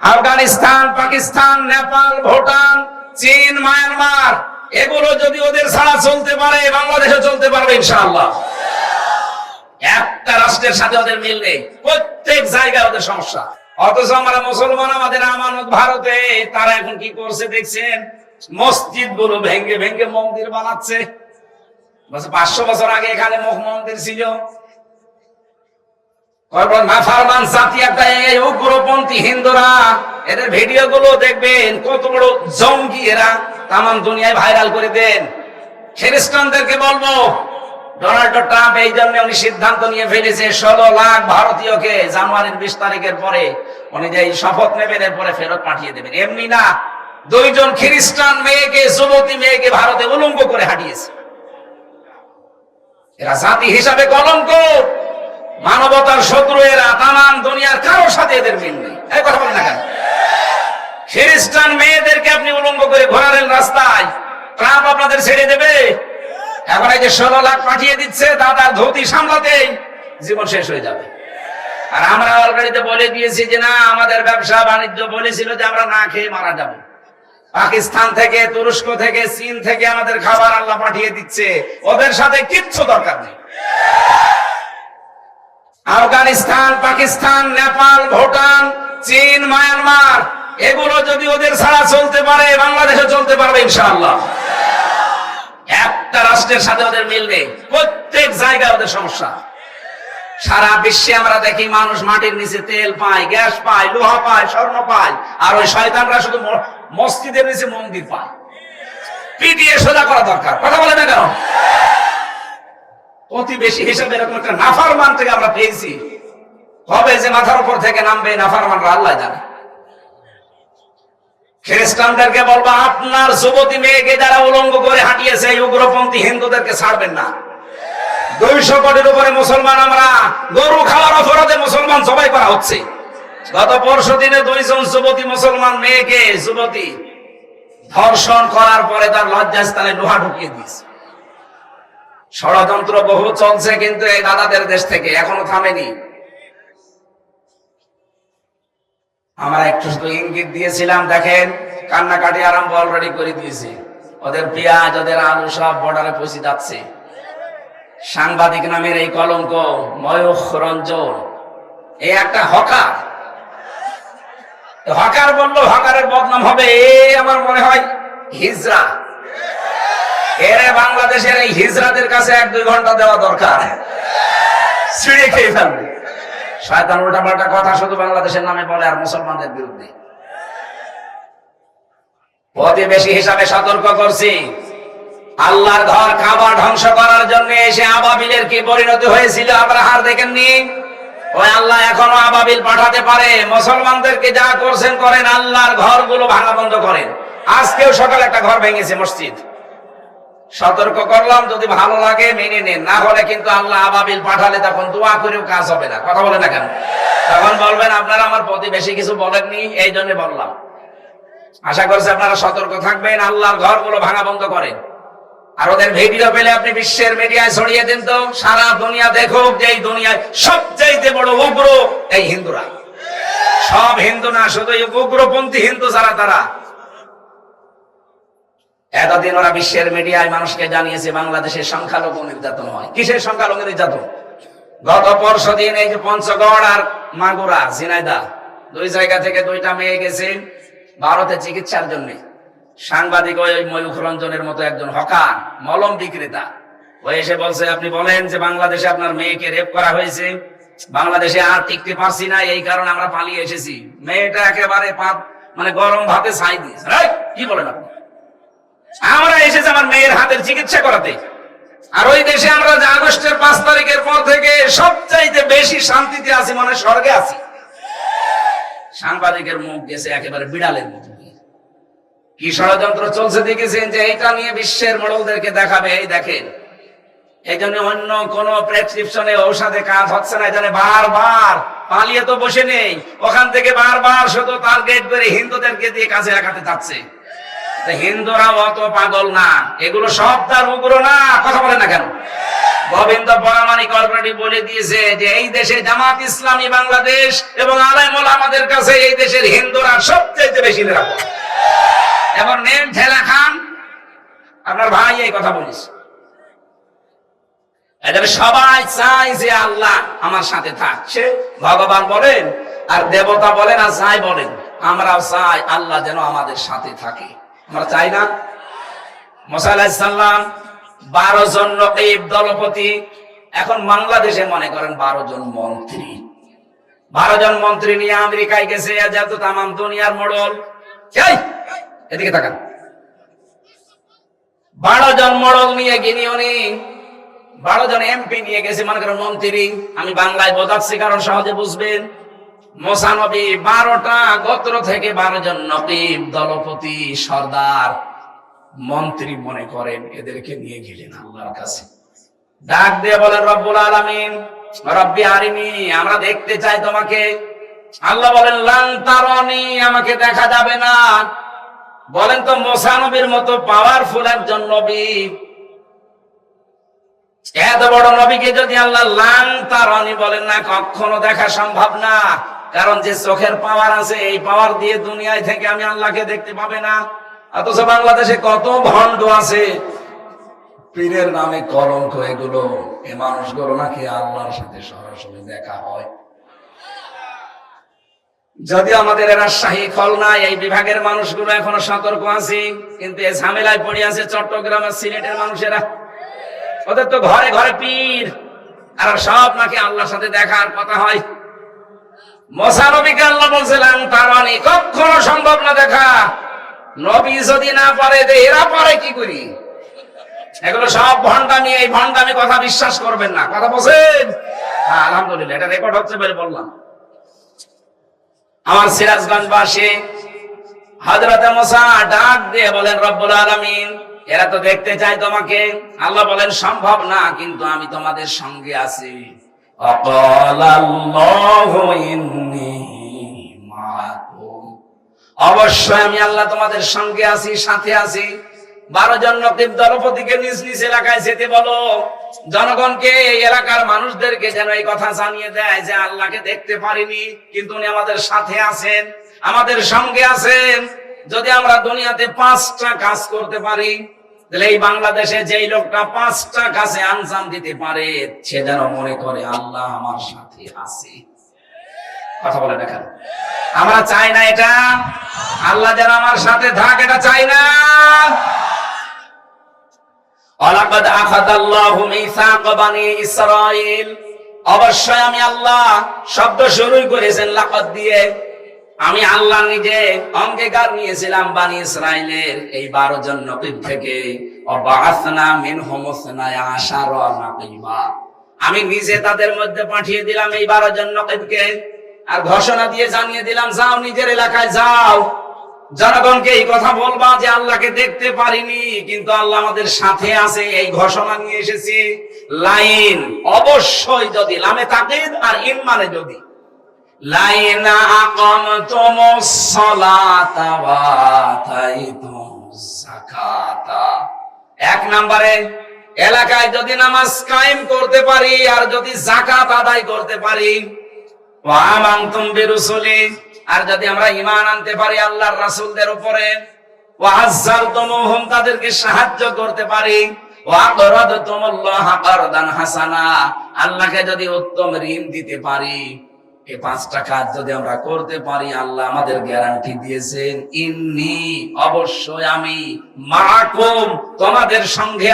আফগানিস্তান, পাকিস্তান, নেপাল, ভুটান, চীন, মায়ানমার, এগুলো যদি ওদের ছাড়া চলতে পারে, বাংলাদেশে চলতে পারবে ইনশাআল্লাহ। একটা রাষ্ট্রের সাথে ওদের মিল নেই। প্রত্যেক জায়গায় ওদের সমস্যা। অথচ আমরা মুসলমান, আমাদের আমানত ভারতে, তারা এখন কি করছে দেখছেন? মসজিদগুলো ভেঙ্গে ভেঙ্গে মন্দির বানাচ্ছে। পাঁচশো বছর আগে এখানে মুখ মন্দির ছিল। এদের ভিডিও গুলো দেখবেন, কত জঙ্গি এরা দুনিয়ায় ভাইরাল করে দেন। বলব, ডোনাল্ড এই জন্য উনি সিদ্ধান্ত নিয়ে ফেলেছে, ষোলো লাখ ভারতীয়কে জানুয়ারির বিশ তারিখের পরে উনি যে শপথ নেবেন, এরপরে ফেরত পাঠিয়ে দেবেন। এমনি না, দুইজন খ্রিস্টান মেয়েকে, যুবতী মেয়েকে ভারতে উলঙ্গ করে হাঁটিয়েছে এরা জাতি হিসাবে কলঙ্ক। মানবতার শত্রু এরা তামান দুনিয়ার কারোর সাথে এদের মিল নেই। এই কথা বলেন না কেন? খ্রিস্টান মেয়েদেরকে আপনি উলঙ্গ করে ঘোরালেন রাস্তায়। ট্রাম্প আপনাদের ছেড়ে দেবে? এখন এই যে ষোলো লাখ পাঠিয়ে দিচ্ছে দাদার ধুতি সামলাতেই জীবন শেষ হয়ে যাবে। আর আমরা অলরেডিতে বলে দিয়েছি যে না, আমাদের ব্যবসা বাণিজ্য বলেছিল যে আমরা না খেয়ে মারা যাব। পাকিস্তান থেকে, তুরস্ক থেকে, চীন থেকে আমাদের খাবার আল্লাহ পাঠিয়ে দিচ্ছে। ওদের সাথে কিচ্ছু দরকার নেই। আফগানিস্তান, পাকিস্তান, নেপাল, ভুটান, চীন, মায়ানমার, এগুলো যদি ওদের ছাড়া চলতে পারে বাংলাদেশে চলতে পারবে ইনশাআল্লাহ। একটা রাষ্ট্রের সাথে ওদের মিল নেই। প্রত্যেক জায়গায় ওদের সমস্যা। সারা বিশ্বে আমরা দেখি মানুষ মাটির নিচে তেল পায়, গ্যাস পায়, লোহা পায়, স্বর্ণ পায়, আর ওই শয়তানরা শুধু মসজিদের নিচে মন্দির পায়। পিটিয়ে সোজা করা দরকার। কথা বলে না কেন? প্রতিবেশী হিসেবে এরকম একটা নাফারমান থেকে আমরা পেয়েছি। কবে যে মাথার উপর থেকে নামবে, নাফারমানরা আল্লাহ জানে। খ্রিস্টানদেরকে বলব, আপনার যুবতী মেয়েকে যারা উলঙ্গ করে হাঁটিয়েছে, এই উগ্রপন্থী হিন্দুদেরকে ছাড়বেন না। দুইশো কোটির উপরে মুসলমান আমরা, গরু খাওয়ার অপরাধে মুসলমান সবাই করা হচ্ছে। গত পরশু দিনে দুইজন যুবতী মুসলমান মেয়েকে, যুবতী ধর্ষণ করার পরে তার লজ্জাস্থানে লোহা ঢুকিয়ে দিয়েছে। ষড়যন্ত্র বহু চলছে কিন্তু এই দাদাদের দেশ থেকে এখনও থামেনি। আমরা একটু শুধু ইঙ্গিত দিয়েছিলাম, দেখেন, কান্নাকাটি আরম্ভ অলরেডি করে দিয়েছি। ওদের পেঁয়াজ, ওদের আলু সব বর্ডারে পৌঁছে যাচ্ছে। সাংবাদিক নামের এই কলঙ্ক ময়ূখ রঞ্জন এই একটা হকার। হকার বলল, হকারের বদনাম হবে, এ আমার মনে হয় হিজরা। এরে বাংলাদেশের এই হিজরাদের কাছে এক দুই ঘণ্টা দেওয়া দরকার। ছিঁড়ে খেয়ে ফেলবে। শয়তান উল্টা পাল্টা কথা শুধু বাংলাদেশের নামে বলে আর মুসলমানদের বিরুদ্ধে। প্রতিবেশী হিসাবে সতর্ক করছি। আল্লাহর ঘর খাবার ধ্বংস করার জন্য এসে আবাবিলের কি পরিণতি হয়েছিল আমরা হার দেখেননি? ওই আল্লাহ এখনও আবাবিল পাঠাতে পারে। মুসলমানদেরকে যা করছেন করেন, আল্লাহর ঘরগুলো ভাঙা বন্ধ করেন। আজকেও সকালে একটা ঘর ভেঙেছে মসজিদ। সতর্ক করলাম, যদি ভালো লাগে মেনে নিন। না হলে কিন্তু আল্লাহ আবাবিল পাঠালে তখন দোয়া করেও কাজ হবে না। কথা বলে না কেন? তখন বলবেন, আপনারা আমার প্রতিবেশী কিছু বলেননি, এই জন্য বললাম। আশা করছি আপনারা সতর্ক থাকবেন, আল্লাহর ঘরগুলো ভাঙা বন্ধ করেন। আর ওদের ভিডিও পেলে আপনি বিশ্বের মিডিয়ায় ছড়িয়ে দিন তো, সারা দুনিয়া দেখুক যে এই দুনিয়ায় সবচাইতে বড় উগ্র এই হিন্দুরা। সব হিন্দু না, শুধু উগ্রপন্থী হিন্দু যারা তারা। এতদিন ওরা বিশ্বের মিডিয়ায় মানুষকে জানিয়েছে বাংলাদেশের সংখ্যালঘু নির্যাতন হয়। কিসের সংখ্যালঘু নির্যাতন? গত পরশু দিন এই যে পঞ্চগড় আর মাগুরা ঝিনাইদা দুই জায়গা থেকে দুইটা মেয়ে গেছে ভারতে চিকিৎসার জন্য। সাংবাদিক ওই ময়ূখ রঞ্জনের মতো একজন হকার, মলম বিক্রেতা। ও এসে বলছে, আপনি বলেন যে বাংলাদেশে আপনার মেয়েকে রেপ করা হয়েছে। বাংলাদেশে আর টিকতে পারছি না, এই কারণে আমরা পালিয়ে এসেছি। মেয়েটা একেবারে মানে গরম ভাতে ছাই দিয়েছে। কি বলেন আপনি? আমরা মেয়ের হাতের চিকিৎসা করাতে। আর ওই দেশে আমরা যে আগস্টের পাঁচ তারিখের পর থেকে সবচাইতে বেশি শান্তিতে আছি মানে স্বর্গে আছি। সাংবাদিকের মুখ গেছে একেবারে বিড়ালের মতো কি ষড়যন্ত্র চলছে দেখেছেন যে এটা নিয়ে বিশ্বের মডলদেরকে দেখাবে, এই দেখেন। এই জন্য অন্য কোন প্রেসক্রিপশনে ঔষধে কাজ হচ্ছে না জন্য বারবার পালিয়ে তো বসে নেই। ওখান থেকে বারবার শুধু টার্গেট করে হিন্দুদেরকে দিয়ে কাজে লাগাতে চাচ্ছে হিন্দুরা অত পাগল না। এগুলো সব তার উগ্র না, কথা বলে না কেন? গোবিন্দ পরামানিক অলরেডি বলে দিয়েছে যে এই দেশে জামাত ইসলামী বাংলাদেশ এবং আলাইমুল আমাদের কাছে এই দেশের হিন্দুরা সবচেয়ে বেশি নিরাপদ। এবং নেম ঠেলা খান, আপনার ভাই এই কথা বলিস এদের সবাই চাই যে আল্লাহ আমার সাথে থাকছে। ভগবান বলেন, আর দেবতা বলেন আর চাই বলেন, আমরাও চাই আল্লাহ যেন আমাদের সাথে থাকে। আমরা চাই না। মোসাল্লাম বারো জন নকিব দলপতি, এখন বাংলাদেশে মনে করেন বারো জন মন্ত্রী। বারো জন মন্ত্রী নিয়ে আমেরিকায় গেছে তামাম দুনিয়ার মোড়ল। এদিকে তাকান। বারো জন মডল নিয়ে গিনি উনি, বারো জন এমপি নিয়ে গেছে, মনে করেন মন্ত্রী। আমি বাংলায় বোঝাচ্ছি, কারণ সহজে বুঝবেন। মোসানবী বারোটা গোত্র থেকে বারো জন নকিব দলপতি সর্দার মন্ত্রী মনে করেন, এদেরকে নিয়ে গেলেন আল্লাহর কাছে। ডাক দিয়ে বলেন, রব্বুল আলামিন, রব্বি আরিনি, আমরা দেখতে চাই তোমাকে। আল্লাহ বলেন লাং তারনি, আমাকে দেখা যাবে না। বলেন তো, মোসানবীর মতো পাওয়ারফুল একজন নবী, এত বড় নবীকে যদি আল্লাহ লাং তারনি বলেন, না, কখনো দেখা সম্ভব না। কারণ যে চোখের পাওয়ার আছে, এই পাওয়ার দিয়ে দুনিয়ায় থেকে আমি আল্লাহকে দেখতে পাবে না। অথচ বাংলাদেশে কত ভণ্ড আছে। পীরের নামে কলঙ্ক এগুলো, এ মানুষগুলো নাকি আল্লাহর সাথে সরাসরি দেখা হয়। যদি আমাদের রাজশাহী খুলনা এই বিভাগের মানুষগুলো এখনও সতর্ক আছে, কিন্তু এই ঝামেলায় পড়ে আছে চট্টগ্রাম আর সিলেটের মানুষেরা। ওদের তো ঘরে ঘরে পীর, আর সব নাকি আল্লাহর সাথে দেখার কথা হয়। মশানবীকে আল্লাহ বলছিলেন তার মানে কখনো সম্ভব না দেখা। নবী যদি না পারে এরা পারে কি করি? এগুলো সব এই কথা বিশ্বাস করবেন না। কথা বলছেন? হ্যাঁ আলহামদুলিল্লাহ, এটা রেকর্ড হচ্ছে বলে বললাম। আমার সিরাজগঞ্জবাসী হজরত মোসা ডাক দিয়ে বলেন, রব্বুল আলামিন, এরা তো দেখতে চায় তোমাকে। আল্লাহ বলেন, সম্ভব না, কিন্তু আমি তোমাদের সঙ্গে আছি। অকল অবশ্যই আমি আল্লাহ তোমাদের সঙ্গে আছি, সাথে আছি। বারো জন নকিব দলপতিকে নিজ নিজ এলাকায় যেতে বলো। জনগণকে এলাকার মানুষদেরকে যেন এই কথা জানিয়ে দেয় যে আল্লাহকে দেখতে পারিনি, কিন্তু উনি আমাদের সাথে আছেন, আমাদের সঙ্গে আছেন। যদি আমরা দুনিয়াতে পাঁচটা কাজ করতে পারি, তাহলে এই বাংলাদেশে যেই লোকটা পাঁচটা কাজে আঞ্জাম দিতে পারে, সে যেন মনে করে আল্লাহ আমার সাথে আছে। কথা বলে দেখেন আমরা চাই না এটা। আল্লাহ যেন আমার সাথে থাক, এটা চাই না। আখাযাল্লাহু মিসাক বানি অবশ্যই আমি আল্লাহ শব্দ শুরুই করেছেন দিয়ে। আমি আল্লাহ নিজে অঙ্গীকার নিয়েছিলাম বানি ইসরাইলের এই বারো জন নকিব থেকে। আমি নিজে তাদের মধ্যে পাঠিয়ে দিলাম এই বারো জন নকিবকে। আর ঘোষণা দিয়ে জানিয়ে দিলাম, যাও নিজের এলাকায় যাও। জনগণকে এই কথা বলবা যে আল্লাহকে দেখতে পারিনি, কিন্তু আল্লাহ আমাদের সাথে আছে, এই ঘোষণা নিয়ে এসেছি। লাইন অবশ্যই যদি, লামে তাকিদ আর ইন মানে যদি এক নম্বরে, এলাকায় যদি নামাজ কায়েম করতে পারি আর যদি জাকাত আদায় করতে পারি আর যদি আমরা ঈমান আনতে পারি আল্লাহর রাসূলদের উপরে তাদেরকে সাহায্য করতে পারি আল্লাহকে যদি উত্তম ঋণ দিতে পারি পাঁচটা কাজ যদি আমরা করতে পারি, আল্লাহ আমাদের গ্যারান্টি দিয়েছেন। ইন্নি, অবশ্যই আমি মাকুম, তোমাদের সঙ্গে